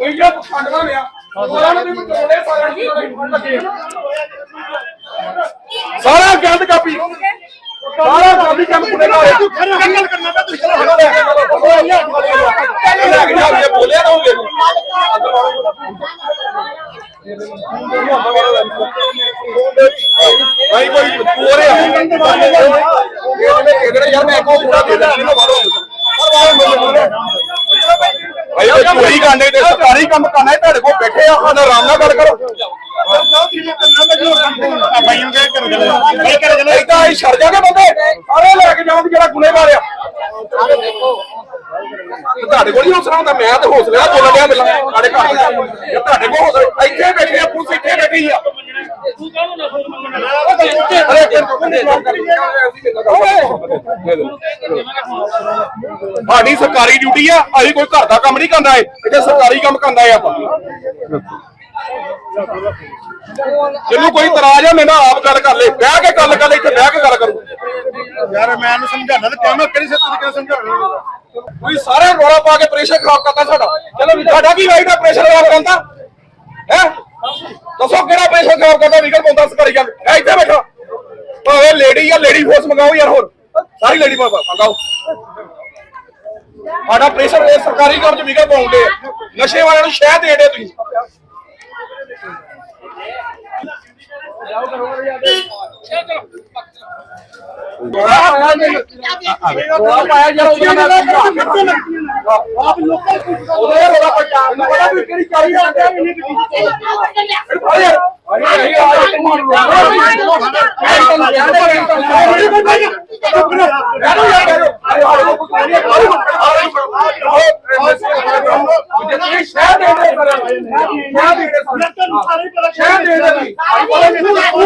ਕੋਈ ਜਿਹੜਾ ਪਖੰਡਵਾ ਲਿਆ। ਉਹਨਾਂ ਨੇ ਵੀ ਮਟੋੜੇ ਸਾਰਿਆਂ ਨੂੰ ਫੜ ਲੱਗੇ ਸਾਰਾ ਗੰਦ ਕਾਪੀ। ਸਾਰਾ ਕਾਪੀ ਕੰਮ ਪੁੱਟੇ ਨਾਲ ਤੂੰ ਖੜਾ ਗੱਲ ਕਰਨਾ ਤਾਂ ਤੂੰ ਚਲੋ ਲੈ ਕੇ ਚਲੋ ਲੈ ਕੇ ਜਾ ਇਹ ਬੋਲਿਆ ਨਾ ਹੋਵੇ ਭਾਈ ਕੋਈ ਪੂਰੇ ਆ। ਇਹਨੇ ਯਾਰ ਮੈਂ ਕੋ ਪੂਰਾ ਦੇ ਦੇਣਾ ਇਹਨੂੰ ਬਾਹਰੋਂ ਭਾਈ ਉਹ ਚੋਰੀ ਕਰਨੇ ਤੇ ਸਰਕਾਰੀ ਕੰਮ ਕਰਨਾ ਹੈ ਤੁਹਾਡੇ ਕੋਲ ਬੈਠੇ ਆ ਉਹਨਾਂ ਆਰਾਮ ਨਾਲ ਗੱਲ ਕਰੋ। ਭਾਈ ਨੂੰ ਕਹਿ ਕਰ ਚੱਲ ਭਾਈ ਕਰ ਚੱਲ ਇਦਾਂ ਹੀ ਜਾਗੇ ਬੰਦੇ। ਸਾਰੇ ਲੈ ਕੇ ਜਾਵਾਂਗੇ ਜਿਹੜਾ ਗੁਨੇਗਾਰ ਆ। ਤੁਹਾਡੇ ਕੋਲ ਹੀ ਹੌਸਲਾ ਹੁੰਦਾ ਮੈਂ ਤੇ ਹੌਸਲਾ ਬੋਲ ਰਿਹਾ ਮਿਲਾਂ ਸਾਡੇ ਘਰ ਤੁਹਾਡੇ ਕੋਲ ਹੌਸਲਾ ਇੱਥੇ ਬੈਠੀ ਆ ਪੁਲਿਸ ਇੱਥੇ ਬੈਠੀ ਆ। ਸਾਡੀ ਸਰਕਾਰੀ ਡਿਊਟੀ ਆ ਅਸੀਂ ਕੋਈ ਘਰ ਦਾ ਕੰਮ ਨਹੀਂ ਕਰਦਾ ਏ ਇੱਥੇ ਸਰਕਾਰੀ ਕੰਮ ਕਰਦਾ ਏ ਆਪਾਂ। ਜਿਹਨੂੰ ਕੋਈ ਇਤਰਾਜ਼ ਆ ਮੇਰੇ ਆਪ ਗੱਲ ਕਰ ਲੈ। ਬਹਿ ਕੇ ਗੱਲ ਕਰ ਲੈ ਇੱਥੇ ਬਹਿ ਕੇ ਗੱਲ ਕਰੂ। ਯਾਰ ਮੈਂ ਇਹਨੂੰ ਸਮਝਾਉਣਾ ਤੇ ਮੈਂ ਕਿਹੜੀ ਸੇ ਤਰੀਕੇ ਨਾਲ ਸਮਝਾਉਣਾ? ਕੋਈ ਸਾਰੇ ਰੋਲਾ ਪਾ ਕੇ ਪ੍ਰੈਸ਼ਰ ਖਰਾਬ ਕਰਤਾ ਸਾਡਾ। ਚਲੋ ਸਾਡਾ ਕੀ ਰਾਈਟ ਆ ਪ੍ਰੈਸ਼ਰ ਖਰਾਬ ਕਰਨ ਦਾ? ਹੈ? ਦੱਸੋ ਕਿਹੜਾ ਪ੍ਰੈਸ਼ਰ ਖਰਾਬ ਕਰਦਾ ਵਿਕਲ ਪਾਉਂਦਾ ਸਰਕਾਰੀ ਗੱਲ ਐ ਇੱਥੇ ਬੈਠਾ। ਭਾਵੇਂ ਲੇਡੀ ਆ ਲੇਡੀ ਫੋਰਸ ਮੰਗਾਓ ਯਾਰ ਹੋਰ। ਸਾਰੀ ਲੇਡੀ ਮੰਗਾਓ। ਸਾਡਾ ਪ੍ਰੈਸ਼ਰ ਇਹ ਸਰਕਾਰੀ ਕੰਮ ਚ ਵਿਕਲ ਪਾਉਂਦੇ ਨਸ਼ੇ ਵਾਲਿਆਂ ਨੂੰ ਸ਼ਹਿ ਦੇ ਦੇ ਤੁਸੀਂ ਰੋਲਾ ਪਾਇਆ ਜਿਹੜਾ ਉਹਨਾਂ ਦਾ ਆਪ ਲੋਕਾਂ ਉਹਦੇ ਰੋਲਾ ਪਾਇਆ ਉਹਨੂੰ ਪਤਾ ਵੀ ਕਿਹੜੀ ਚਾਲੀ ਜਾਂਦੇ ਆ ਨਹੀਂ ਅਰੇ ਅਰੇ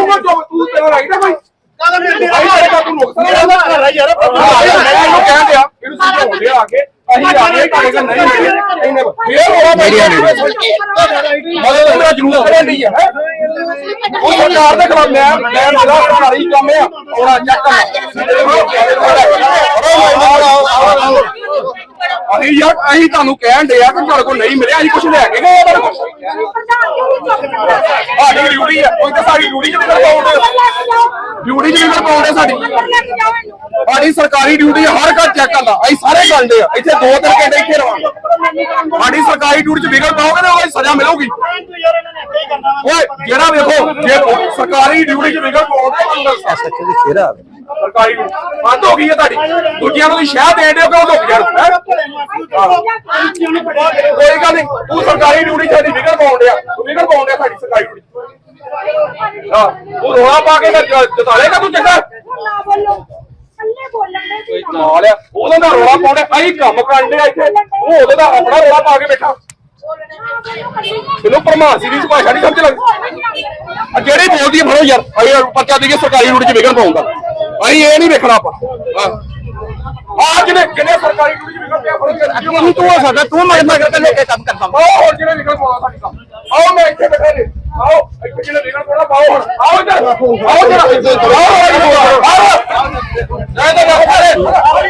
ਆ ਤੂੰ ਤੇਰਾ ਰਾਈਟ ਹੈ ਭਾਈ ਭਾਈ ਤੇਰੇ ਦਾ ਤੂੰ ਨੁਕਸਾਨ ਹੈ ਯਾਰ ਇਹਨੂੰ ਕਹਿਣ ਦਿਆ ਇਹਨੂੰ ਸਮਝਾਉਣ ਦਿਆ ਆ ਕੇ ਅਸੀਂ ਆ ਗਏ ਤੁਹਾਡੇ ਕੋਲ ਨਹੀਂ ਮਿਲੇ ਇਹਨੇ ਫੇਰ ਹੋਆ ਮੇਰੀਆਂ ਨੇ ਮਤਲਬ ਮੇਰਾ ਜਰੂਰ ਕਰਿਆ ਨਹੀਂ ਹੈ? ਉਹ ਸਰਕਾਰ ਦੇ ਖਿਲਾਫ ਮੈਂ ਮੈਂ ਮੇਰਾ ਸਰਕਾਰੀ ਕੰਮ ਆ ਉਹਨਾਂ ਚੱਕ ਅਸੀਂ ਯਾਰ, ਅਸੀਂ ਤੁਹਾਨੂੰ ਕਹਿਣ ਦੇ ਆ ਕਿ ਤੁਹਾਡੇ ਕੋਲ ਨਹੀਂ ਮਿਲਿਆ, ਅਸੀਂ ਕੁਝ ਲੈ ਕੇ ਗਏ ਆ ਤੁਹਾਡੇ ਕੋਲ। ਸਾਡੀ ਡਿਊਟੀ ਆ, ਕੋਈ ਤਾਂ ਸਾਡੀ ਡਿਊਟੀ ਚ ਨਿਕਲ ਡਿਊਟੀ ਚ ਨਿਕਲ ਸਾਡੀ। ਸਾਡੀ ਸਰਕਾਰੀ ਡਿਊਟੀ ਹਰ ਘਰ ਚੈੱਕ ਕਰਦਾ ਅਸੀਂ ਸਾਰੇ ਕਰਦੇ ਆ, ਇੱਥੇ ਦੋ ਤਿੰਨ ਘੰਟੇ ਇੱਥੇ ਰਵਾਂਗੇ। ਸਾਡੀ ਸਰਕਾਰੀ ਡਿਊਟੀ ਚ ਵਿਗੜ ਪਾਓਗੇ ਤਾਂ ਉਹਦੀ ਸਜ਼ਾ ਮਿਲੂਗੀ। ਓਏ, ਜਿਹੜਾ ਵੇਖੋ, ਜੇ ਸਰਕਾਰੀ ਡਿਊਟੀ ਚ ਵਿਗੜ ਪਾਓਗੇ ਤਾਂ ਸੱਚੇ। ਦੀ ਫੇਰਾ ਸਰਕਾਰੀ duty ਬੰਦ ਹੋ ਗਈ ਹੈ ਤੁਹਾਡੀ। ਦੂਜਿਆਂ ਨੂੰ ਤੁਸੀਂ ਸ਼ਹਿ ਦੇ ਦਿਓ ਕਿ ਉਹ ਲੁਕ ਜਾਣ। ਕੋਈ ਗੱਲ ਨਹੀਂ। ਤੂੰ ਸਰਕਾਰੀ ਡਿਊਟੀ ਸਾਡੀ ਵਿਗੜ ਪਾਉਣ ਡਿਆ। ਤੂੰ ਵਿਗੜ ਪਾਉਣ ਡਿਆ ਸਾਡੀ ਸਰਕਾਰੀ ਡਿਊਟੀ ਹਾਂ। ਉਹ ਰੋਲਾ ਪਾ ਕੇ ਤਾਂ ਜਤਾਲੇਗਾ ਤੂੰ ਚੰਗਾ। ਨਾਲ ਆ। ਉਹਦਾ ਦਾ ਰੋਲਾ ਪਾਉਂਦੇ ਅਸੀਂ ਕੰਮ ਕਰਦੇ ਆ ਇੱਥੇ। ਉਹ ਉਹਦਾ ਦਾ ਆਪਣਾ ਰੋਲਾ ਪਾ ਕੇ ਬੈਠਾ। ਇਹਨੂੰ ਪਰਮਾਸੀ ਦੀ ਭਾਸ਼ਾ ਨਹੀਂ ਸਮਝ ਲੱਗਦੀ। ਜਿਹੜੀ ਬੋਲਦੀ ਹੈ ਫੜੋ ਯਾਰ। ਅਸੀਂ ਪਰਚਾ ਦੇਈਏ ਸਰਕਾਰੀ ਡਿਊਟੀ ਚ ਵਿਗੜ ਪਾਉਂਦਾ। ਅਸੀਂ ਇਹ ਨਹੀਂ ਵੇਖਣਾ ਆਪਾਂ ਆ ਜਿਹਨੇ ਕਿਨੇ ਸਰਕਾਰੀ ਡਿਊਟੀ ਵਿਗੜ ਪਿਆ ਫੜੋ ਯਾਰ ਤੂੰ ਸਾਡਾ ਤੂੰ ਮਗਰ ਮਗਰ ਤੇ ਲੋਕੇ ਕੰਮ ਕਰਦਾ ਆਓ ਹੋਰ ਜਿਹਨੇ ਵਿਗੜ ਪਾਉਣਾ ਸਾਡੀ ਕੰਮ ਆਓ ਮੈਂ ਇੱਥੇ ਬੈਠਾ ਨੇ ਆਓ ਇੱਥੇ ਜਿਹਨੇ ਵਿਗੜ ਪਾਉਣਾ ਪਾਓ ਹੁਣ ਆਓ ਇੱਧਰ ਆਓ ਜਰਾ ਆਓ ਆਓ ਜਾ ਇੱਧਰ ਜਾ ਸਾਰੇ ਓਏ